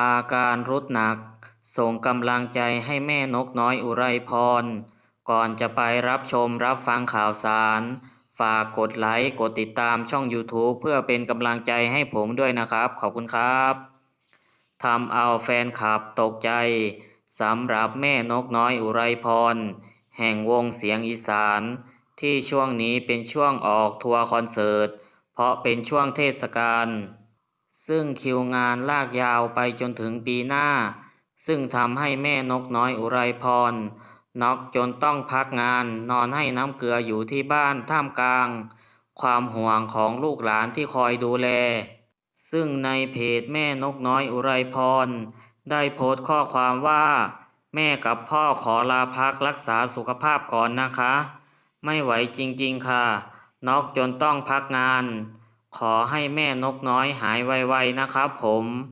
อาการรุดหนัก ส่งกำลังใจให้แม่นกน้อยอุไรพร ก่อนจะไปรับชมรับฟังข่าวสาร ฝากกดไลค์ กดติดตามช่อง YouTube เพื่อเป็นกำลังใจให้ผมด้วยนะครับ ขอบคุณครับทำเอาแฟนคลับตกใจสำหรับแม่นกน้อยอุไรพร แห่งวงเสียงอีสาน ที่ช่วงนี้เป็นช่วงออกทัวร์คอนเสิร์ต เพราะเป็นช่วงเทศกาล ซึ่งคิวงานลากยาวไปจนถึงปีหน้า ซึ่งทำให้แม่นกน้อยอุไรพรน็อกจนต้องพักงานนอนให้น้ำเกลืออยู่ที่บ้านท่ามกลาง ความห่วงของลูกหลานที่คอยดูแล ซึ่งในเพจแม่นกน้อยอุไรพรได้โพสต์ข้อความว่า แม่กับพ่อขอลาพักรักษาสุขภาพก่อนนะคะ ไม่ไหวจริงๆค่ะ น็อกจนต้องพักงาน ขอให้แม่นกน้อยหายไว ๆ นะครับผม